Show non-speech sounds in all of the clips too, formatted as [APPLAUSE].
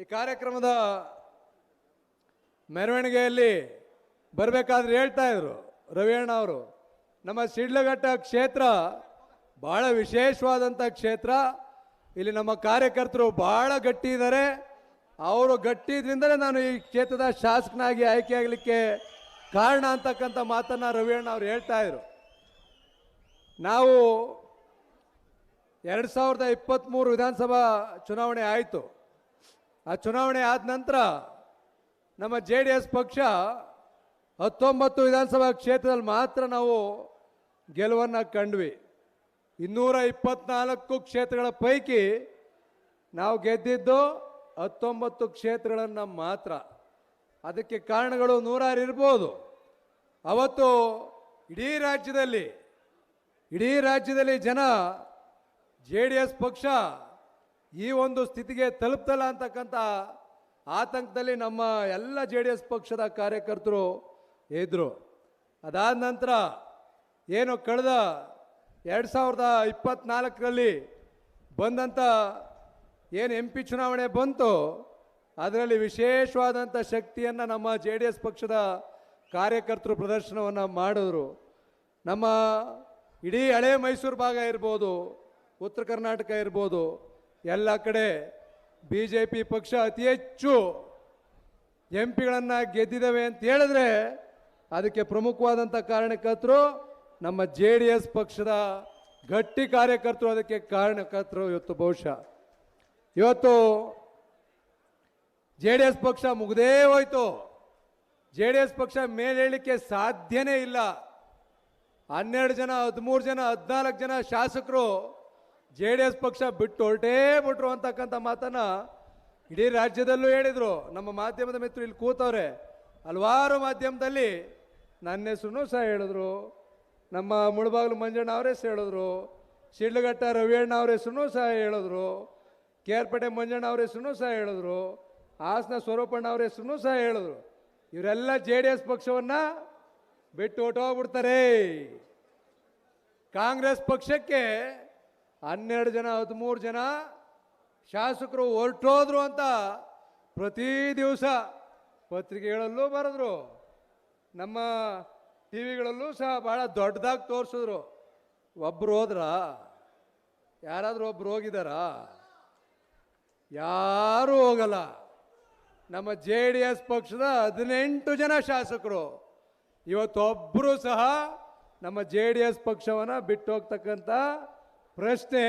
ಈ ಕಾರ್ಯಕ್ರಮದ ಮೆರವಣಿಗೆಯಲ್ಲಿ ಬರಬೇಕಾದ್ರೆ ಹೇಳ್ತಾ ಇದ್ರು ರವಿಯಣ್ಣ ಅವರು, ನಮ್ಮ ಸಿಡ್ಲಘಟ್ಟ ಕ್ಷೇತ್ರ ಬಹಳ ವಿಶೇಷವಾದಂಥ ಕ್ಷೇತ್ರ. ಇಲ್ಲಿ ನಮ್ಮ ಕಾರ್ಯಕರ್ತರು ಬಹಳ ಗಟ್ಟಿ ಇದ್ದಾರೆ ಅವರು ಗಟ್ಟಿ ಇದ್ರಿಂದಲೇ ನಾನು ಈ ಕ್ಷೇತ್ರದ ಶಾಸಕನಾಗಿ ಆಯ್ಕೆಯಾಗಲಿಕ್ಕೆ ಕಾರಣ ಅಂತಕ್ಕಂಥ ಮಾತನ್ನು ರವಿಯಣ್ಣ ಅವರು ಹೇಳ್ತಾ ಇದ್ರು. ನಾವು ಎರಡು ಸಾವಿರದ ಇಪ್ಪತ್ತ್ಮೂರು ವಿಧಾನಸಭಾ ಚುನಾವಣೆ ಆಯಿತು. ಆ ಚುನಾವಣೆ ಆದ ನಂತರ ನಮ್ಮ ಜೆ ಡಿ ಎಸ್ ಪಕ್ಷ ಹತ್ತೊಂಬತ್ತು ವಿಧಾನಸಭಾ ಕ್ಷೇತ್ರದಲ್ಲಿ ಮಾತ್ರ ನಾವು ಗೆಲುವನ್ನು ಕಂಡ್ವಿ. ಇನ್ನೂರ ಇಪ್ಪತ್ನಾಲ್ಕು ಕ್ಷೇತ್ರಗಳ ಪೈಕಿ ನಾವು ಗೆದ್ದಿದ್ದು ಹತ್ತೊಂಬತ್ತು ಕ್ಷೇತ್ರಗಳನ್ನು ಮಾತ್ರ. ಅದಕ್ಕೆ ಕಾರಣಗಳು ನೂರಾರು ಇರ್ಬೋದು. ಅವತ್ತು ಇಡೀ ರಾಜ್ಯದಲ್ಲಿ ಇಡೀ ರಾಜ್ಯದಲ್ಲಿ ಜನ ಜೆ ಡಿ ಎಸ್ ಪಕ್ಷ ಈ ಒಂದು ಸ್ಥಿತಿಗೆ ತಲುಪ್ತಲ್ಲ ಅಂತಕ್ಕಂಥ ಆತಂಕದಲ್ಲಿ ನಮ್ಮ ಎಲ್ಲ ಜೆ ಡಿ ಎಸ್ ಪಕ್ಷದ ಕಾರ್ಯಕರ್ತರು ಇದ್ದರು ಅದಾದ ನಂತರ ಏನು ಕಳೆದ ಎರಡು ಸಾವಿರದ ಇಪ್ಪತ್ತ್ನಾಲ್ಕರಲ್ಲಿ ಬಂದಂಥ ಏನು ಎಂ ಪಿ ಚುನಾವಣೆ ಬಂತು ಅದರಲ್ಲಿ ವಿಶೇಷವಾದಂಥ ಶಕ್ತಿಯನ್ನು ನಮ್ಮ ಜೆ ಡಿ ಎಸ್ ಪಕ್ಷದ ಕಾರ್ಯಕರ್ತರು ಪ್ರದರ್ಶನವನ್ನು ಮಾಡಿದ್ರು. ನಮ್ಮ ಇಡೀ ಹಳೆ ಮೈಸೂರು ಭಾಗ ಇರ್ಬೋದು, ಉತ್ತರ ಕರ್ನಾಟಕ ಇರ್ಬೋದು ಎಲ್ಲ ಕಡೆ ಬಿ ಜೆ ಪಿ ಪಕ್ಷ ಅತಿ ಹೆಚ್ಚು ಎಂ ಪಿಗಳನ್ನು ಗೆದ್ದಿದ್ದಾವೆ ಅಂತ ಹೇಳಿದ್ರೆ ಅದಕ್ಕೆ ಪ್ರಮುಖವಾದಂಥ ಕಾರಣಕರ್ತರು ನಮ್ಮ ಜೆ ಡಿ ಎಸ್ ಪಕ್ಷದ ಗಟ್ಟಿ ಕಾರ್ಯಕರ್ತರು. ಅದಕ್ಕೆ ಕಾರಣಕರ್ತರು ಇವತ್ತು ಬಹುಶಃ. ಇವತ್ತು ಜೆ ಡಿ ಎಸ್ ಪಕ್ಷ ಮುಗದೇ ಹೋಯ್ತು. ಜೆ ಡಿ ಎಸ್ ಪಕ್ಷ ಮೇಲೇಳಲಿಕ್ಕೆ ಸಾಧ್ಯನೇ ಇಲ್ಲ. ಹನ್ನೆರಡು ಜನ, ಹದಿಮೂರು ಜನ, ಹದಿನಾಲ್ಕು ಜನ ಶಾಸಕರು ಜೆ ಡಿ ಎಸ್ ಪಕ್ಷ ಬಿಟ್ಟು ಹೊರಟೇ ಬಿಟ್ರು ಅಂತಕ್ಕಂಥ ಮಾತನ್ನ ಇಡೀ ರಾಜ್ಯದಲ್ಲೂ ಹೇಳಿದರು. ನಮ್ಮ ಮಾಧ್ಯಮದ ಮಿತ್ರರು ಇಲ್ಲಿ ಕೂತವ್ರೆ. ಹಲವಾರು ಮಾಧ್ಯಮದಲ್ಲಿ ನನ್ನ ಹೆಸರು ಸಹ ಹೇಳಿದ್ರು. ನಮ್ಮ ಮುಳುಬಾಗ್ಲು ಮಂಜಣ್ಣ ಅವರೇ ಹೇಳಿದ್ರು. ಶಿಡ್ಲಘಟ್ಟ ರವಿಯಣ್ಣ ಅವ್ರ ಹೆಸರು ಸಹ ಹೇಳಿದ್ರು. ಕೇರ್ಪೇಟೆ ಮಂಜಣ್ಣ ಅವ್ರ ಹೆಸರು ಸಹ ಹೇಳಿದ್ರು. ಹಾಸನ ಸ್ವರೂಪಣ್ಣ ಅವ್ರ ಹೆಸರು ಸಹ ಹೇಳಿದ್ರು. ಇವರೆಲ್ಲ ಜೆ ಡಿ ಎಸ್ ಪಕ್ಷವನ್ನು ಬಿಟ್ಟು ಹೊಟ್ಟೋಗ್ಬಿಡ್ತಾರೆ ಕಾಂಗ್ರೆಸ್ ಪಕ್ಷಕ್ಕೆ ಹನ್ನೆರಡು ಜನ, ಹದಿಮೂರು ಜನ ಶಾಸಕರು ಹೊರಟೋದ್ರು ಅಂತ ಪ್ರತಿ ದಿವಸ ಪತ್ರಿಕೆಗಳಲ್ಲೂ ಬರೆದ್ರು. ನಮ್ಮ ಟಿ ವಿಗಳಲ್ಲೂ ಸಹ ಭಾಳ ದೊಡ್ಡದಾಗಿ ತೋರಿಸಿದ್ರು. ಒಬ್ಬರು ಹೋದ್ರ? ಯಾರಾದರೂ ಒಬ್ರು ಹೋಗಿದಾರಾ ಯಾರೂ ಹೋಗಲ್ಲ. ನಮ್ಮ ಜೆ ಡಿ ಎಸ್ ಪಕ್ಷದ ಹದಿನೆಂಟು ಜನ ಶಾಸಕರು. ಇವತ್ತೊಬ್ಬರು ಸಹ ನಮ್ಮ ಜೆ ಡಿ ಎಸ್ ಪಕ್ಷವನ್ನು ಬಿಟ್ಟು ಹೋಗ್ತಕ್ಕಂಥ ಪ್ರಶ್ನೆ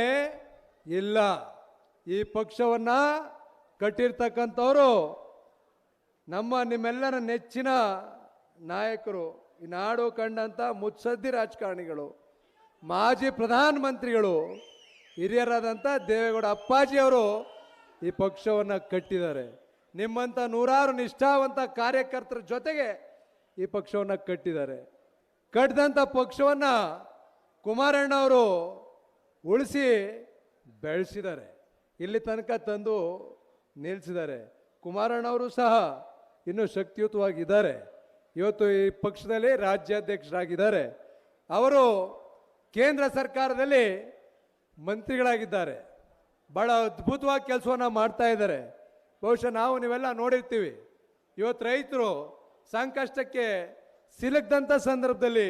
ಇಲ್ಲ. ಈ ಪಕ್ಷವನ್ನು ಕಟ್ಟಿರ್ತಕ್ಕಂಥವರು ನಮ್ಮ ನಿಮ್ಮೆಲ್ಲರ ನೆಚ್ಚಿನ ನಾಯಕರು, ಈ ನಾಡು ಕಂಡಂಥ ಮುತ್ಸದ್ದಿ ರಾಜಕಾರಣಿಗಳು, ಮಾಜಿ ಪ್ರಧಾನಮಂತ್ರಿಗಳು, ಹಿರಿಯರಾದಂಥ ದೇವೇಗೌಡ ಅಪ್ಪಾಜಿಯವರು ಈ ಪಕ್ಷವನ್ನು ಕಟ್ಟಿದ್ದಾರೆ. ನಿಮ್ಮಂಥ ನೂರಾರು ನಿಷ್ಠಾವಂತ ಕಾರ್ಯಕರ್ತರ ಜೊತೆಗೆ ಈ ಪಕ್ಷವನ್ನು ಕಟ್ಟಿದ್ದಾರೆ. ಕಟ್ಟಿದಂಥ ಪಕ್ಷವನ್ನು ಕುಮಾರಣ್ಣ ಅವರು ಉಳಿಸಿ ಬೆಳೆಸಿದ್ದಾರೆ. ಇಲ್ಲಿ ತನಕ ತಂದು ನಿಲ್ಲಿಸಿದ್ದಾರೆ. ಕುಮಾರಣ್ಣವರು ಸಹ ಇನ್ನೂ ಶಕ್ತಿಯುತವಾಗಿದ್ದಾರೆ. ಇವತ್ತು ಈ ಪಕ್ಷದಲ್ಲಿ ರಾಜ್ಯಾಧ್ಯಕ್ಷರಾಗಿದ್ದಾರೆ. ಅವರು ಕೇಂದ್ರ ಸರ್ಕಾರದಲ್ಲಿ ಮಂತ್ರಿಗಳಾಗಿದ್ದಾರೆ. ಭಾಳ ಅದ್ಭುತವಾಗಿ ಕೆಲಸವನ್ನು ಮಾಡ್ತಾ ಇದ್ದಾರೆ. ಬಹುಶಃ ನಾವು ನೀವೆಲ್ಲ ನೋಡಿರ್ತೀವಿ. ಇವತ್ತು ರೈತರು ಸಂಕಷ್ಟಕ್ಕೆ ಸಿಲುಕ್ದಂಥ ಸಂದರ್ಭದಲ್ಲಿ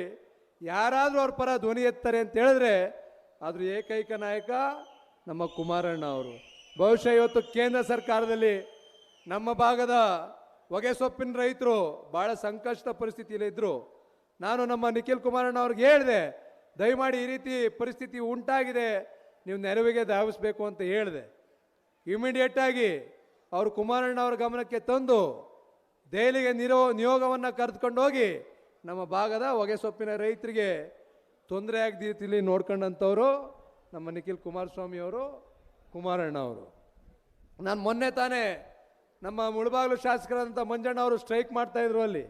ಯಾರಾದರೂ ಅವ್ರ ಪರ ಧ್ವನಿ ಎತ್ತಾರೆ ಅಂತ ಹೇಳಿದ್ರೆ ಅದ್ರ ಏಕೈಕ ನಾಯಕ ನಮ್ಮ ಕುಮಾರಣ್ಣ ಅವರು. ಬಹುಶಃ ಇವತ್ತು ಕೇಂದ್ರ ಸರ್ಕಾರದಲ್ಲಿ ನಮ್ಮ ಭಾಗದ ಹೊಗೆ ಸೊಪ್ಪಿನ ರೈತರು ಭಾಳ ಸಂಕಷ್ಟ ಪರಿಸ್ಥಿತಿಯಲ್ಲಿ ಇದ್ದರು ನಾನು ನಮ್ಮ ನಿಖಿಲ್ ಕುಮಾರಣ್ಣ ಅವ್ರಿಗೆ ಹೇಳಿದೆ, ದಯಮಾಡಿ ಈ ರೀತಿ ಪರಿಸ್ಥಿತಿ ಉಂಟಾಗಿದೆ, ನೀವು ನೆರವಿಗೆ ಧಾವಿಸ್ಬೇಕು ಅಂತ ಹೇಳಿದೆ. ಇಮಿಡಿಯೇಟ್ ಆಗಿ ಅವರು ಕುಮಾರಣ್ಣ ಅವರ ಗಮನಕ್ಕೆ ತಂದು ದೆಹಲಿಗೆ ನಿರೋ, ನಿಯೋಗವನ್ನು ಕರೆದುಕೊಂಡು ಹೋಗಿ ನಮ್ಮ ಭಾಗದ ಹೊಗೆ ಸೊಪ್ಪಿನ ರೈತರಿಗೆ ತೊಂದರೆ ಆಗದ ತಿಳಿ ನೋಡ್ಕೊಂಡಂಥವ್ರು ನಮ್ಮ ನಿಖಿಲ್ ಕುಮಾರಸ್ವಾಮಿ ಅವರು, ಕುಮಾರಣ್ಣ ಅವರು. ನಾನು ಮೊನ್ನೆ ತಾನೇ ನಮ್ಮ ಮುಳಬಾಗಿಲು ಶಾಸಕರಾದಂಥ ಮಂಜಣ್ಣ ಅವರು ಸ್ಟ್ರೈಕ್ ಮಾಡ್ತಾಯಿದ್ರು ಅಲ್ಲಿ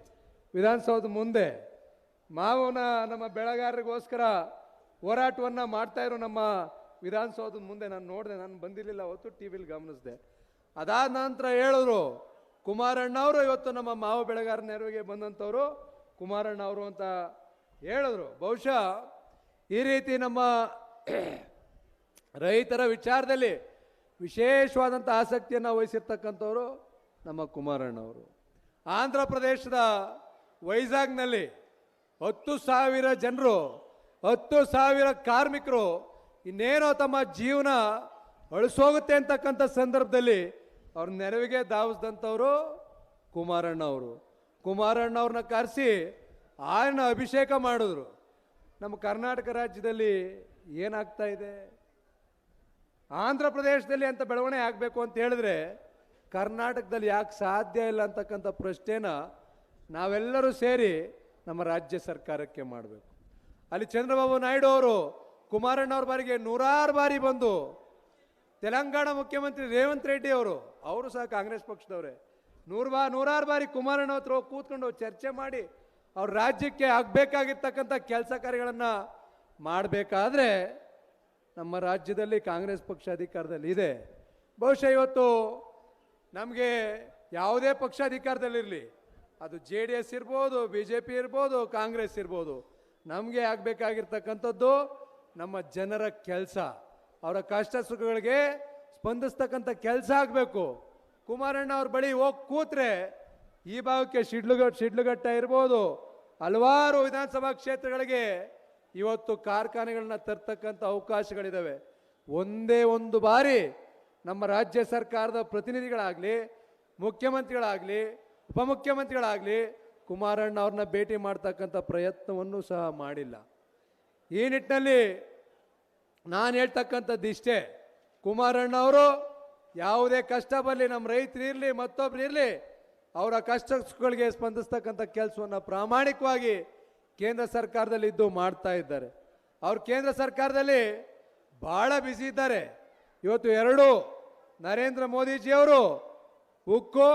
ವಿಧಾನಸೌಧದ ಮುಂದೆ. ಮಾವನ ನಮ್ಮ ಬೆಳೆಗಾರರಿಗೋಸ್ಕರ ಹೋರಾಟವನ್ನು ಮಾಡ್ತಾ ಇರೋ ನಮ್ಮ ವಿಧಾನಸೌಧದ ಮುಂದೆ ನಾನು ನೋಡಿದೆ, ನಾನು ಬಂದಿರಲಿಲ್ಲ, ಅವತ್ತು ಟಿ ವಿಲಿ ಗಮನಿಸಿದೆ. ಅದಾದ ನಂತರ ಹೇಳಿದ್ರು, ಕುಮಾರಣ್ಣ ಅವರು ಇವತ್ತು ನಮ್ಮ ಮಾವು ಬೆಳೆಗಾರ ನೆರವಿಗೆ ಬಂದಂಥವರು, ಕುಮಾರಣ್ಣ ಅವರು ಅಂತ ಹೇಳಿದ್ರು. ಬಹುಶಃ ಈ ರೀತಿ ನಮ್ಮ ರೈತರ ವಿಚಾರದಲ್ಲಿ ವಿಶೇಷವಾದಂಥ ಆಸಕ್ತಿಯನ್ನು ವಹಿಸಿರ್ತಕ್ಕಂಥವ್ರು ನಮ್ಮ ಕುಮಾರಣ್ಣವರು. ಆಂಧ್ರ ಪ್ರದೇಶದ ವೈಜಾಗ್ನಲ್ಲಿ ಹತ್ತು ಸಾವಿರ ಜನರು, ಹತ್ತು ಸಾವಿರ ಕಾರ್ಮಿಕರು ಇನ್ನೇನೋ ತಮ್ಮ ಜೀವನ ಅಳಿಸೋಗುತ್ತೆ ಅಂತಕ್ಕಂಥ ಸಂದರ್ಭದಲ್ಲಿ ಅವ್ರ ನೆರವಿಗೆ ಧಾವಿಸಿದಂಥವರು ಕುಮಾರಣ್ಣ ಅವರು ಕುಮಾರಣ್ಣ ಅವ್ರನ್ನ ಕರೆಸಿ ಆಯನ ಅಭಿಷೇಕ ಮಾಡಿದ್ರು. ನಮ್ಮ ಕರ್ನಾಟಕ ರಾಜ್ಯದಲ್ಲಿ ಏನಾಗ್ತಾ ಇದೆ? ಆಂಧ್ರ ಪ್ರದೇಶದಲ್ಲಿ ಅಂತ ಬೆಳವಣಿಗೆ ಆಗಬೇಕು ಅಂತ ಹೇಳಿದ್ರೆ ಕರ್ನಾಟಕದಲ್ಲಿ ಯಾಕೆ ಸಾಧ್ಯ ಇಲ್ಲ ಅಂತಕ್ಕಂಥ ಪ್ರಶ್ನೆನ ನಾವೆಲ್ಲರೂ ಸೇರಿ ನಮ್ಮ ರಾಜ್ಯ ಸರ್ಕಾರಕ್ಕೆ ಮಾಡಬೇಕು. ಅಲ್ಲಿ ಚಂದ್ರಬಾಬು ನಾಯ್ಡು ಅವರು ಕುಮಾರಣ್ಣವ್ರ ಬಾರಿಗೆ ನೂರಾರು ಬಾರಿ ಬಂದು ತೆಲಂಗಾಣ ಮುಖ್ಯಮಂತ್ರಿ ರೇವಂತ್ ರೆಡ್ಡಿ ಅವರು ಅವರು ಸಹ ಕಾಂಗ್ರೆಸ್ ಪಕ್ಷದವರೇ, ನೂರು ಬಾ, ನೂರಾರು ಬಾರಿ ಕುಮಾರಣ್ಣ ಹತ್ರ ಕೂತ್ಕೊಂಡು ಚರ್ಚೆ ಮಾಡಿ ಅವ್ರ ರಾಜ್ಯಕ್ಕೆ ಆಗಬೇಕಾಗಿರ್ತಕ್ಕಂಥ ಕೆಲಸ ಕಾರ್ಯಗಳನ್ನು ಮಾಡಬೇಕಾದ್ರೆ ನಮ್ಮ ರಾಜ್ಯದಲ್ಲಿ ಕಾಂಗ್ರೆಸ್ ಪಕ್ಷ ಅಧಿಕಾರದಲ್ಲಿ ಇದೆ. ಬಹುಶಃ ಇವತ್ತು ನಮಗೆ ಯಾವುದೇ ಪಕ್ಷ ಅಧಿಕಾರದಲ್ಲಿರಲಿ. ಅದು ಜೆ ಡಿ ಎಸ್ ಇರ್ಬೋದು, ಬಿ ಜೆ ಪಿ ಇರ್ಬೋದು, ಕಾಂಗ್ರೆಸ್ ಇರ್ಬೋದು. ನಮಗೆ ಆಗಬೇಕಾಗಿರ್ತಕ್ಕಂಥದ್ದು ನಮ್ಮ ಜನರ ಕೆಲಸ. ಅವರ ಕಷ್ಟ ಸುಖಗಳಿಗೆ ಸ್ಪಂದಿಸ್ತಕ್ಕಂಥ ಕೆಲಸ ಆಗಬೇಕು. ಕುಮಾರಣ್ಣ ಅವ್ರ ಬಳಿ ಹೋಗಿ ಕೂತ್ರೆ ಈ ಭಾಗಕ್ಕೆ ಶಿಡ್ಲುಗಟ್ಟ ಶಿಡ್ಲುಘಟ್ಟ ಇರ್ಬೋದು ಹಲವಾರು ವಿಧಾನಸಭಾ ಕ್ಷೇತ್ರಗಳಿಗೆ ಇವತ್ತು ಕಾರ್ಖಾನೆಗಳನ್ನ ತರ್ತಕ್ಕಂಥ ಅವಕಾಶಗಳಿದ್ದಾವೆ ಒಂದೇ ಒಂದು ಬಾರಿ ನಮ್ಮ ರಾಜ್ಯ ಸರ್ಕಾರದ ಪ್ರತಿನಿಧಿಗಳಾಗಲಿ, ಮುಖ್ಯಮಂತ್ರಿಗಳಾಗಲಿ, ಉಪಮುಖ್ಯಮಂತ್ರಿಗಳಾಗಲಿ ಕುಮಾರಣ್ಣ ಅವ್ರನ್ನ ಭೇಟಿ ಮಾಡ್ತಕ್ಕಂಥ ಪ್ರಯತ್ನವನ್ನು ಸಹ ಮಾಡಿಲ್ಲ. ಈ ನಿಟ್ಟಿನಲ್ಲಿ ನಾನು ಹೇಳ್ತಕ್ಕಂಥದ್ದು ಇಷ್ಟೇ. ಕುಮಾರಣ್ಣ ಅವರು ಯಾವುದೇ ಕಷ್ಟ ಬರಲಿ ನಮ್ಮ ರೈತರು ಇರಲಿ, ಮತ್ತೊಬ್ರು ಇರಲಿ ಅವರ ಕಷ್ಟಗಳಿಗೆ ಸ್ಪಂದಿಸ್ತಕ್ಕಂಥ ಕೆಲಸವನ್ನು ಪ್ರಾಮಾಣಿಕವಾಗಿ ಕೇಂದ್ರ ಸರ್ಕಾರದಲ್ಲಿ ಇದ್ದು ಮಾಡ್ತಾ ಇದ್ದಾರೆ. ಅವರು ಕೇಂದ್ರ ಸರ್ಕಾರದಲ್ಲಿ ಭಾಳ ಬ್ಯುಸಿ ಇದ್ದಾರೆ. ಇವತ್ತು ಎರಡು ನರೇಂದ್ರ ಮೋದಿಜಿಯವರು ಉಕ್ಕು,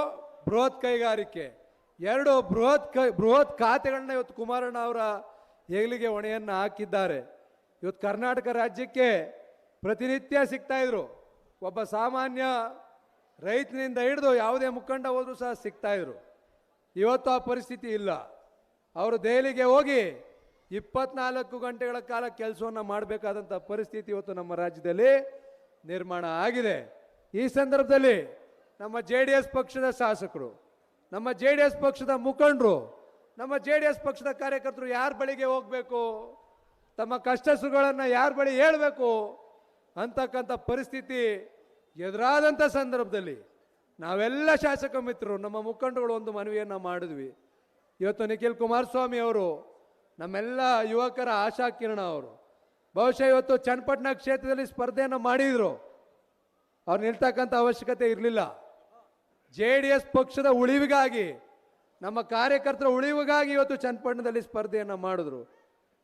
ಬೃಹತ್ ಕೈಗಾರಿಕೆ. ಎರಡು ಬೃಹತ್ ಕೈ, ಬೃಹತ್ ಖಾತೆಗಳನ್ನ ಇವತ್ತು ಕುಮಾರಣ್ಣ ಅವರ ಹೆಗಲಿಗೆ ಹೊಣೆಯನ್ನು ಹಾಕಿದ್ದಾರೆ. ಇವತ್ತು ಕರ್ನಾಟಕ ರಾಜ್ಯಕ್ಕೆ ಪ್ರತಿನಿತ್ಯ ಸಿಗ್ತಾ ಇದ್ರು. ಒಬ್ಬ ಸಾಮಾನ್ಯ ರೈತನಿಂದ ಹಿಡಿದು ಯಾವುದೇ ಮುಖಂಡ ಹೋದರೂ ಸಹ ಸಿಗ್ತಾ ಇದ್ರು. ಇವತ್ತು ಆ ಪರಿಸ್ಥಿತಿ ಇಲ್ಲ. ಅವರು ದೆಹಲಿಗೆ ಹೋಗಿ ಇಪ್ಪತ್ನಾಲ್ಕು ಗಂಟೆಗಳ ಕಾಲ ಕೆಲಸವನ್ನು ಮಾಡಬೇಕಾದಂಥ ಪರಿಸ್ಥಿತಿ ಇವತ್ತು ನಮ್ಮ ರಾಜ್ಯದಲ್ಲಿ ನಿರ್ಮಾಣ ಆಗಿದೆ. ಈ ಸಂದರ್ಭದಲ್ಲಿ ನಮ್ಮ ಜೆ ಡಿ ಎಸ್ ಪಕ್ಷದ ಶಾಸಕರು, ನಮ್ಮ ಜೆ ಡಿ ಎಸ್ ಪಕ್ಷದ ಮುಖಂಡರು, ನಮ್ಮ ಜೆ ಡಿ ಎಸ್ ಪಕ್ಷದ ಕಾರ್ಯಕರ್ತರು ಯಾರ ಬಳಿಗೆ ಹೋಗಬೇಕು, ತಮ್ಮ ಕಷ್ಟ ಸುಖಗಳನ್ನು ಯಾರ ಬಳಿ ಹೇಳಬೇಕು ಅಂತಕ್ಕಂಥ ಪರಿಸ್ಥಿತಿ ಎದುರಾದಂಥ ಸಂದರ್ಭದಲ್ಲಿ ನಾವೆಲ್ಲ ಶಾಸಕ ಮಿತ್ರರು, ನಮ್ಮ ಮುಖಂಡಗಳು ಒಂದು ಮನವಿಯನ್ನು ಮಾಡಿದ್ವಿ. ಇವತ್ತು ನಿಖಿಲ್ ಕುಮಾರಸ್ವಾಮಿ ಅವರು, ನಮ್ಮೆಲ್ಲ ಯುವಕರ ಆಶಾ ಕಿರಣ ಅವರು, ಬಹುಶಃ ಇವತ್ತು ಚನ್ನಪಟ್ಟಣ ಕ್ಷೇತ್ರದಲ್ಲಿ ಸ್ಪರ್ಧೆಯನ್ನು ಮಾಡಿದರು. ಅವ್ರು ನಿಲ್ತಕ್ಕಂಥ ಅವಶ್ಯಕತೆ ಇರಲಿಲ್ಲ. ಜೆ ಡಿ ಎಸ್ ಪಕ್ಷದ ಉಳಿವಿಗಾಗಿ, ನಮ್ಮ ಕಾರ್ಯಕರ್ತರ ಉಳಿವಿಗಾಗಿ ಇವತ್ತು ಚನ್ನಪಟ್ಟಣದಲ್ಲಿ ಸ್ಪರ್ಧೆಯನ್ನು ಮಾಡಿದ್ರು.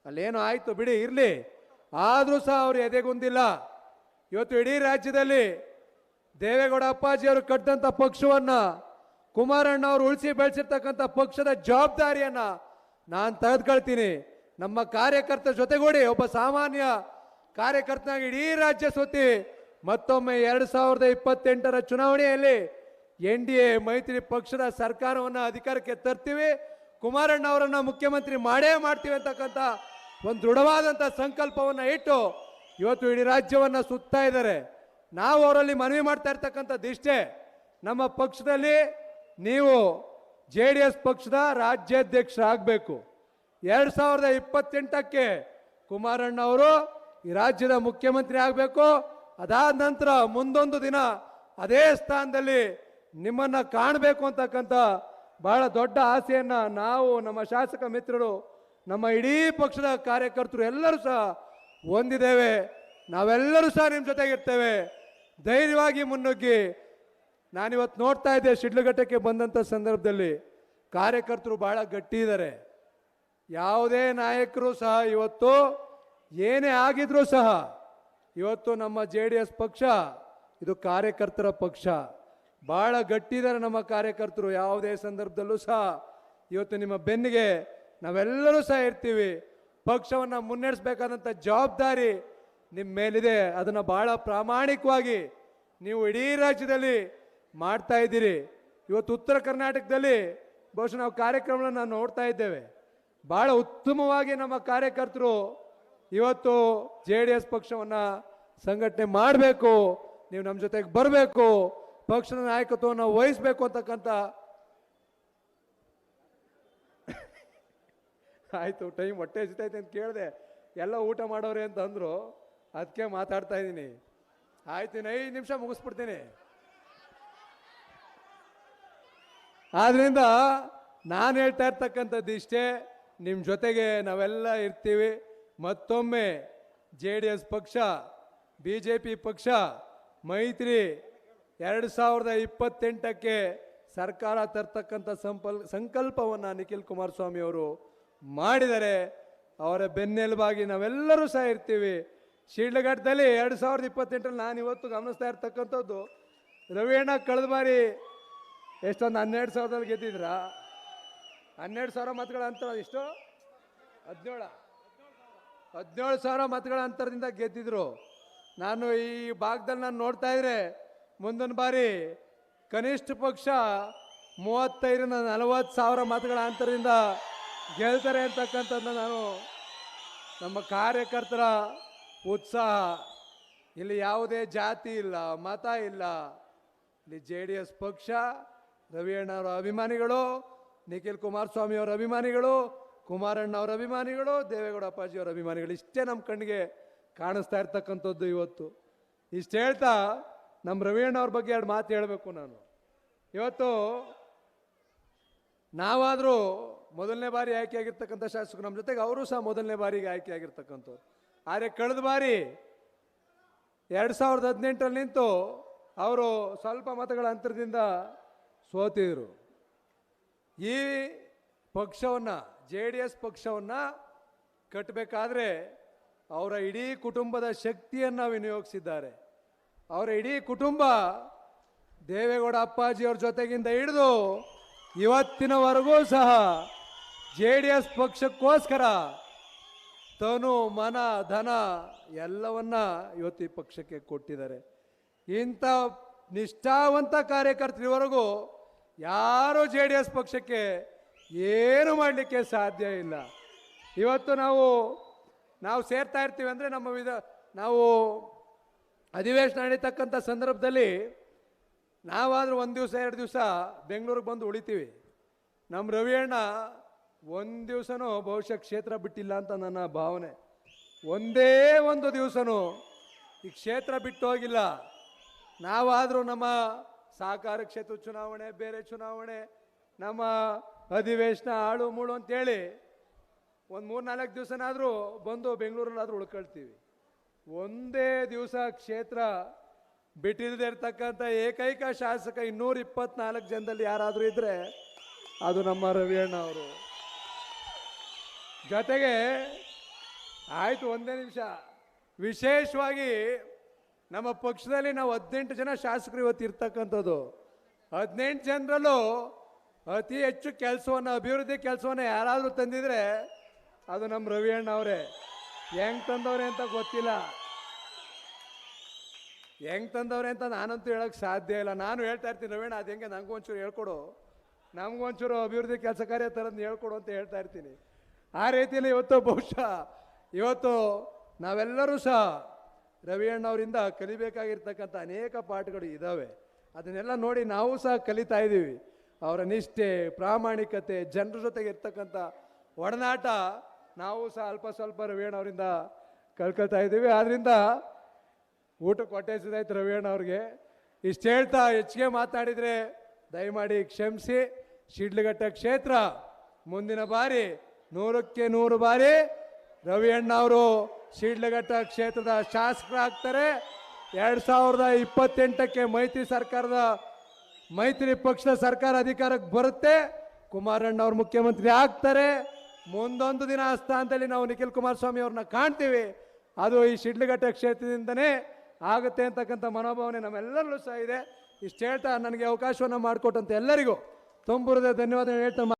ಅಲ್ಲೇನೋ ಆಯಿತು ಬಿಡಿ, ಇರಲಿ. ಆದರೂ ಸಹ ಅವರು ಎದೆಗುಂದಿಲ್ಲ. ಇವತ್ತು ಇಡೀ ರಾಜ್ಯದಲ್ಲಿ ದೇವೇಗೌಡ ಅಪ್ಪಾಜಿಯವರು ಕಟ್ಟಿದಂಥ ಪಕ್ಷವನ್ನ ಕುಮಾರಣ್ಣ ಅವರು ಉಳಿಸಿ ಬೆಳೆಸಿರ್ತಕ್ಕಂಥ ಪಕ್ಷದ ಜವಾಬ್ದಾರಿಯನ್ನ ನಾನು ತೆಗೆದುಕೊಳ್ತೀನಿ. ನಮ್ಮ ಕಾರ್ಯಕರ್ತರ ಜೊತೆಗೂಡಿ ಒಬ್ಬ ಸಾಮಾನ್ಯ ಕಾರ್ಯಕರ್ತನಾಗಿ ಇಡೀ ರಾಜ್ಯ ಸುತ್ತಿ ಮತ್ತೊಮ್ಮೆ ಎರಡು ಸಾವಿರದ ಇಪ್ಪತ್ತೆಂಟರ ಚುನಾವಣೆಯಲ್ಲಿ ಎನ್ ಡಿ ಎ, ಮೈತ್ರಿ ಪಕ್ಷದ ಸರ್ಕಾರವನ್ನು ಅಧಿಕಾರಕ್ಕೆ ತರ್ತೀವಿ. ಕುಮಾರಣ್ಣ ಅವರನ್ನು ಮುಖ್ಯಮಂತ್ರಿ ಮಾಡೇ ಮಾಡ್ತೀವಿ ಅಂತಕ್ಕಂಥ ಒಂದು ದೃಢವಾದಂಥ ಸಂಕಲ್ಪವನ್ನು ಇಟ್ಟು ಇವತ್ತು ಇಡೀ ರಾಜ್ಯವನ್ನ ಸುತ್ತಾ ಇದ್ದಾರೆ. ನಾವು ಅವರಲ್ಲಿ ಮನವಿ ಮಾಡ್ತಾ ಇರ್ತಕ್ಕಂಥದ್ದು ಇಷ್ಟೇ ನಮ್ಮ ಪಕ್ಷದಲ್ಲಿ ನೀವು ಜೆ ಡಿ ಎಸ್ ಪಕ್ಷದ ರಾಜ್ಯಾಧ್ಯಕ್ಷರಾಗಬೇಕು. ಎರಡು ಸಾವಿರದ ಇಪ್ಪತ್ತೆಂಟಕ್ಕೆ ಕುಮಾರಣ್ಣ ಅವರು ಈ ರಾಜ್ಯದ ಮುಖ್ಯಮಂತ್ರಿ ಆಗಬೇಕು. ಅದಾದ ನಂತರ ಮುಂದೊಂದು ದಿನ ಅದೇ ಸ್ಥಾನದಲ್ಲಿ ನಿಮ್ಮನ್ನು ಕಾಣಬೇಕು ಅಂತಕ್ಕಂಥ ಬಹಳ ದೊಡ್ಡ ಆಸೆಯನ್ನು ನಾವು, ನಮ್ಮ ಶಾಸಕ ಮಿತ್ರರು, ನಮ್ಮ ಇಡೀ ಪಕ್ಷದ ಕಾರ್ಯಕರ್ತರು ಎಲ್ಲರೂ ಸಹ ಹೊಂದಿದ್ದೇವೆ. ನಾವೆಲ್ಲರೂ ಸಹ ನಿಮ್ಮ ಜೊತೆಗಿರ್ತೇವೆ. ಧೈರ್ಯವಾಗಿ ಮುನ್ನುಗ್ಗಿ. ನಾನಿವತ್ತು ನೋಡ್ತಾ ಇದ್ದೆ ಶಿಡ್ಲಘಟ್ಟಕ್ಕೆ ಬಂದಂಥ ಸಂದರ್ಭದಲ್ಲಿ ಕಾರ್ಯಕರ್ತರು ಭಾಳ ಗಟ್ಟಿ ಇದ್ದಾರೆ ಯಾವುದೇ ನಾಯಕರು ಸಹ ಇವತ್ತು ಏನೇ ಆಗಿದ್ರೂ ಸಹ ಇವತ್ತು ನಮ್ಮ ಜೆ ಡಿ ಎಸ್ ಪಕ್ಷ, ಇದು ಕಾರ್ಯಕರ್ತರ ಪಕ್ಷ. ಭಾಳ ಗಟ್ಟಿದ್ದಾರೆ ನಮ್ಮ ಕಾರ್ಯಕರ್ತರು ಯಾವುದೇ ಸಂದರ್ಭದಲ್ಲೂ ಸಹ. ಇವತ್ತು ನಿಮ್ಮ ಬೆನ್ನಿಗೆ ನಾವೆಲ್ಲರೂ ಸಹ ಇರ್ತೀವಿ. ಪಕ್ಷವನ್ನು ಮುನ್ನಡೆಸಬೇಕಾದಂಥ ಜವಾಬ್ದಾರಿ ನಿಮ್ಮ ಮೇಲಿದೆ. ಅದನ್ನು ಭಾಳ ಪ್ರಾಮಾಣಿಕವಾಗಿ ನೀವು ಇಡೀ ರಾಜ್ಯದಲ್ಲಿ ಮಾಡ್ತಾ ಇದ್ದೀರಿ. ಇವತ್ತು ಉತ್ತರ ಕರ್ನಾಟಕದಲ್ಲಿ ಬಹುಶಃ ನಾವು ಕಾರ್ಯಕ್ರಮಗಳನ್ನು ನೋಡ್ತಾ ಇದ್ದೇವೆ. ಭಾಳ ಉತ್ತಮವಾಗಿ ನಮ್ಮ ಕಾರ್ಯಕರ್ತರು ಇವತ್ತು ಜೆ ಡಿ ಎಸ್ ಪಕ್ಷವನ್ನು ಸಂಘಟನೆ ಮಾಡಬೇಕು, ನೀವು ನಮ್ಮ ಜೊತೆಗೆ ಬರಬೇಕು, ಪಕ್ಷದ ನಾಯಕತ್ವವನ್ನು ವಹಿಸ್ಬೇಕು ಅಂತಕ್ಕಂಥ [LAUGHS] ಆಯಿತು ಟೈಮ್ ಹೊಟ್ಟೆ ಹಸಿತೈತೆ ಅಂತ ಕೇಳಿದೆ. ಎಲ್ಲ ಊಟ ಮಾಡೋರೆ ಅಂತ ಅಂದರು ಅದಕ್ಕೆ ಮಾತಾಡ್ತಾ ಇದ್ದೀನಿ. ಆಯ್ತು ಐದು ನಿಮಿಷ ಮುಗಿಸ್ಬಿಡ್ತೀನಿ. ಆದ್ದರಿಂದ ನಾನು ಹೇಳ್ತಾ ಇರ್ತಕ್ಕಂಥದ್ದು ಇಷ್ಟೇ ನಿಮ್ಮ ಜೊತೆಗೆ ನಾವೆಲ್ಲ ಇರ್ತೀವಿ. ಮತ್ತೊಮ್ಮೆ ಜೆ ಡಿ ಎಸ್ ಪಕ್ಷ, ಬಿ ಜೆ ಪಿ ಪಕ್ಷ, ಮೈತ್ರಿ ಎರಡು ಸಾವಿರದ ಇಪ್ಪತ್ತೆಂಟಕ್ಕೆ ಸರ್ಕಾರ ತರ್ತಕ್ಕಂಥ ಸಂಪಲ್, ಸಂಕಲ್ಪವನ್ನು ನಿಖಿಲ್ ಕುಮಾರಸ್ವಾಮಿ ಅವರು ಮಾಡಿದರೆ, ಅವರ ಬೆನ್ನೆಲುಬಾಗಿ ನಾವೆಲ್ಲರೂ ಸಹ ಇರ್ತೀವಿ. ಶಿಡ್ಲಘಟ್ಟದಲ್ಲಿ ಎರಡು ಸಾವಿರದ ಇಪ್ಪತ್ತೆಂಟರಲ್ಲಿ ನಾನು ಇವತ್ತು ಗಮನಿಸ್ತಾ ಇರ್ತಕ್ಕಂಥದ್ದು ರವಿಯಣ್ಣ ಕಳೆದ ಬಾರಿ ಎಷ್ಟೊಂದು ಹನ್ನೆರಡು ಸಾವಿರದಲ್ಲಿ ಗೆದ್ದಿದ್ರ? ಹನ್ನೆರಡು ಸಾವಿರ ಮತಗಳ ಅಂತರ ಎಷ್ಟು? ಹದಿನೇಳ. ಹದಿನೇಳು ಸಾವಿರ ಮತಗಳ ಅಂತರದಿಂದ ಗೆದ್ದಿದ್ರು. ನಾನು ಈ ಭಾಗದಲ್ಲಿ ನಾನು ನೋಡ್ತಾ ಇದ್ರೆ, ಮುಂದಿನ ಬಾರಿ ಕನಿಷ್ಠ ಪಕ್ಷ ಮೂವತ್ತೈದರಿಂದ ನಲವತ್ತು ಸಾವಿರ ಮತಗಳ ಅಂತರದಿಂದ ಗೆಲ್ತಾರೆ ಅಂತಕ್ಕಂಥದ್ದನ್ನ ನಾನು ನಮ್ಮ ಕಾರ್ಯಕರ್ತರ ಉತ್ಸಾಹ. ಇಲ್ಲಿ ಯಾವುದೇ ಜಾತಿ ಇಲ್ಲ, ಮತ ಇಲ್ಲ. ಇಲ್ಲಿ ಜೆ ಡಿ ಎಸ್ ಪಕ್ಷ ರವಿಯಣ್ಣ ಅವರ ಅಭಿಮಾನಿಗಳು, ನಿಖಿಲ್ ಕುಮಾರಸ್ವಾಮಿ ಅವರ ಅಭಿಮಾನಿಗಳು ಕುಮಾರಣ್ಣ ಅವರ ಅಭಿಮಾನಿಗಳು, ದೇವೇಗೌಡ ಅಪ್ಪಾಜಿ ಅವರ ಅಭಿಮಾನಿಗಳು. ಇಷ್ಟೇ ನಮ್ಮ ಕಣ್ಣಿಗೆ ಕಾಣಿಸ್ತಾ ಇರ್ತಕ್ಕಂಥದ್ದು ಇವತ್ತು. ಇಷ್ಟು ಹೇಳ್ತಾ ನಮ್ಮ ರವಿಯಣ್ಣ ಅವ್ರ ಬಗ್ಗೆ ಎರಡು ಮಾತು ಹೇಳಬೇಕು ನಾನು. ಇವತ್ತು ನಾವಾದರೂ ಮೊದಲನೇ ಬಾರಿ ಆಯ್ಕೆಯಾಗಿರ್ತಕ್ಕಂಥ ಶಾಸಕರು ನಮ್ಮ ಜೊತೆಗೆ ಅವರು ಸಹ ಮೊದಲನೇ ಬಾರಿಗೆ ಆಯ್ಕೆಯಾಗಿರ್ತಕ್ಕಂಥವ್ರು ಆದರೆ ಕಳೆದ ಬಾರಿ ಎರಡು ಸಾವಿರದ ಹದಿನೆಂಟರಲ್ಲಿ ನಿಂತು ಅವರು ಸ್ವಲ್ಪ ಮತಗಳ ಅಂತರದಿಂದ ಸೋತಿದ್ರು. ಈ ಪಕ್ಷವನ್ನು, ಜೆ ಡಿ ಎಸ್ ಪಕ್ಷವನ್ನು ಕಟ್ಟಬೇಕಾದ್ರೆ ಅವರ ಇಡೀ ಕುಟುಂಬದ ಶಕ್ತಿಯನ್ನು ವಿನಿಯೋಗಿಸಿದ್ದಾರೆ. ಅವರ ಇಡೀ ಕುಟುಂಬ ದೇವೇಗೌಡ ಅಪ್ಪಾಜಿಯವ್ರ ಜೊತೆಗಿಂದ ಹಿಡಿದು ಇವತ್ತಿನವರೆಗೂ ಸಹ ಜೆ ಡಿ ಎಸ್ ಪಕ್ಷಕ್ಕೋಸ್ಕರ ತನು, ಮನ, ಧನ ಎಲ್ಲವನ್ನ ಇವತ್ತು ಈ ಪಕ್ಷಕ್ಕೆ ಕೊಟ್ಟಿದ್ದಾರೆ. ಇಂಥ ನಿಷ್ಠಾವಂತ ಕಾರ್ಯಕರ್ತರಿವರೆಗೂ ಯಾರು ಜೆ ಡಿ ಎಸ್ ಪಕ್ಷಕ್ಕೆ ಏನು ಮಾಡಲಿಕ್ಕೆ ಸಾಧ್ಯ ಇಲ್ಲ. ಇವತ್ತು ನಾವು ನಾವು ಸೇರ್ತಾ ಇರ್ತೀವಿ ಅಂದರೆ ನಮ್ಮ ವಿಧ, ನಾವು ಅಧಿವೇಶನ ನಡೀತಕ್ಕಂಥ ಸಂದರ್ಭದಲ್ಲಿ ನಾವಾದರೂ ಒಂದು ದಿವಸ, ಎರಡು ದಿವಸ ಬೆಂಗಳೂರಿಗೆ ಬಂದು ಉಳಿತೀವಿ. ನಮ್ಮ ರವಿಯಣ್ಣ ಒಂದು ದಿವಸನೂ ಬಹುಶಃ ಕ್ಷೇತ್ರ ಬಿಟ್ಟಿಲ್ಲ ಅಂತ ನನ್ನ ಭಾವನೆ. ಒಂದೇ ಒಂದು ದಿವಸನೂ ಈ ಕ್ಷೇತ್ರ ಬಿಟ್ಟು ಹೋಗಿಲ್ಲ. ನಾವಾದರೂ ನಮ್ಮ ಸಹಕಾರ ಕ್ಷೇತ್ರ ಚುನಾವಣೆ, ಬೇರೆ ಚುನಾವಣೆ, ನಮ್ಮ ಅಧಿವೇಶನ ಆಳು ಮೂಳು ಅಂತೇಳಿ ಒಂದು ಮೂರು ನಾಲ್ಕು ದಿವಸನಾದರೂ ಬಂದು ಬೆಂಗಳೂರಲ್ಲಾದರೂ ಉಳ್ಕೊಳ್ತೀವಿ. ಒಂದೇ ದಿವಸ ಕ್ಷೇತ್ರ ಬಿಟ್ಟಿಲ್ಲದೆ ಇರ್ತಕ್ಕಂಥ ಏಕೈಕ ಶಾಸಕ ಇನ್ನೂರ ಇಪ್ಪತ್ನಾಲ್ಕು ಜನದಲ್ಲಿ ಯಾರಾದರೂ ಇದ್ದರೆ ಅದು ನಮ್ಮ ರವಿಯಣ್ಣ ಅವರು. ಜೊತೆಗೆ ಆಯಿತು ಒಂದೇ ನಿಮಿಷ. ವಿಶೇಷವಾಗಿ ನಮ್ಮ ಪಕ್ಷದಲ್ಲಿ ನಾವು ಹದಿನೆಂಟು ಜನ ಶಾಸಕರು ಇವತ್ತು ಇರ್ತಕ್ಕಂಥದ್ದು. ಹದಿನೆಂಟು ಜನರಲ್ಲೂ ಅತಿ ಹೆಚ್ಚು ಕೆಲಸವನ್ನು, ಅಭಿವೃದ್ಧಿ ಕೆಲಸವನ್ನು ಯಾರಾದರೂ ತಂದಿದ್ರೆ ಅದು ನಮ್ಮ ರವಿಯಣ್ಣ ಅವರೇ. ಹೆಂಗ್ ತಂದವ್ರೆ ಅಂತ ಗೊತ್ತಿಲ್ಲ. ಹೆಂಗ್ ತಂದವ್ರೆ ಅಂತ ನಾನಂತೂ ಹೇಳಕ್ ಸಾಧ್ಯ ಇಲ್ಲ. ನಾನು ಹೇಳ್ತಾ ಇರ್ತೀನಿ, ರವಿಯಣ್ಣ, ಅದು ಹೆಂಗೆ ನನಗೂ ಒಂಚೂರು ಹೇಳ್ಕೊಡು. ನಮಗೊಂಚೂರು ಅಭಿವೃದ್ಧಿ ಕೆಲಸ ಕಾರ್ಯ ಥರದ್ದು ಹೇಳ್ಕೊಡು ಅಂತ ಹೇಳ್ತಾ ಇರ್ತೀನಿ. ಆ ರೀತಿಯಲ್ಲಿ ಇವತ್ತು ಬಹುಶಃ ಇವತ್ತು ನಾವೆಲ್ಲರೂ ಸಹ ರವಿಯಣ್ಣವರಿಂದ ಕಲಿಬೇಕಾಗಿರ್ತಕ್ಕಂಥ ಅನೇಕ ಪಾಠಗಳು ಇದ್ದಾವೆ ಅದನ್ನೆಲ್ಲ ನೋಡಿ ನಾವು ಸಹ ಕಲಿತಾ ಇದ್ದೀವಿ. ಅವರ ನಿಷ್ಠೆ, ಪ್ರಾಮಾಣಿಕತೆ, ಜನರ ಜೊತೆಗೆ ಇರ್ತಕ್ಕಂಥ ಒಡನಾಟ ನಾವು ಸಹ ಅಲ್ಪ ಸ್ವಲ್ಪ ರವಿಯಣ್ಣವರಿಂದ ಕಲ್ಕೊಳ್ತಾ ಇದ್ದೀವಿ. ಆದ್ದರಿಂದ ಊಟ ಕೊಟ್ಟೆಸಿದಾಯ್ತು ರವಿಯಣ್ಣವ್ರಿಗೆ ಇಷ್ಟು ಹೇಳ್ತಾ ಹೆಚ್ಚಿಗೆ ಮಾತಾಡಿದರೆ ದಯಮಾಡಿ ಕ್ಷಮಿಸಿ. ಶಿಡ್ಲಘಟ್ಟ ಕ್ಷೇತ್ರ ಮುಂದಿನ ಬಾರಿ ನೂರಕ್ಕೆ ನೂರು ಬಾರಿ ರವಿಯಣ್ಣ ಅವರು ಶಿಡ್ಲಘಟ್ಟ ಕ್ಷೇತ್ರದ ಶಾಸಕರಾಗ್ತಾರೆ. ಎರಡು ಸಾವಿರದ ಇಪ್ಪತ್ತೆಂಟಕ್ಕೆ ಮೈತ್ರಿ ಸರ್ಕಾರದ, ಮೈತ್ರಿ ಪಕ್ಷದ ಸರ್ಕಾರ ಅಧಿಕಾರಕ್ಕೆ ಬರುತ್ತೆ. ಕುಮಾರಣ್ಣ ಅವರು ಮುಖ್ಯಮಂತ್ರಿ ಆಗ್ತಾರೆ. ಮುಂದೊಂದು ದಿನ ಸ್ಥಾನದಲ್ಲಿ ನಾವು ನಿಖಿಲ್ ಕುಮಾರಸ್ವಾಮಿ ಅವ್ರನ್ನ ಕಾಣ್ತೀವಿ. ಅದು ಈ ಶಿಡ್ಲಘಟ್ಟ ಕ್ಷೇತ್ರದಿಂದನೇ ಆಗುತ್ತೆ ಅಂತಕ್ಕಂಥ ಮನೋಭಾವನೆ ನಮ್ಮೆಲ್ಲರಲ್ಲೂ ಸಹ ಇದೆ. ಇಷ್ಟು ಹೇಳ್ತಾ ನನಗೆ ಅವಕಾಶವನ್ನು ಮಾಡಿಕೊಟ್ಟಂತ ಎಲ್ಲರಿಗೂ ತುಂಬುರದ ಧನ್ಯವಾದ ಹೇಳ್ತಾ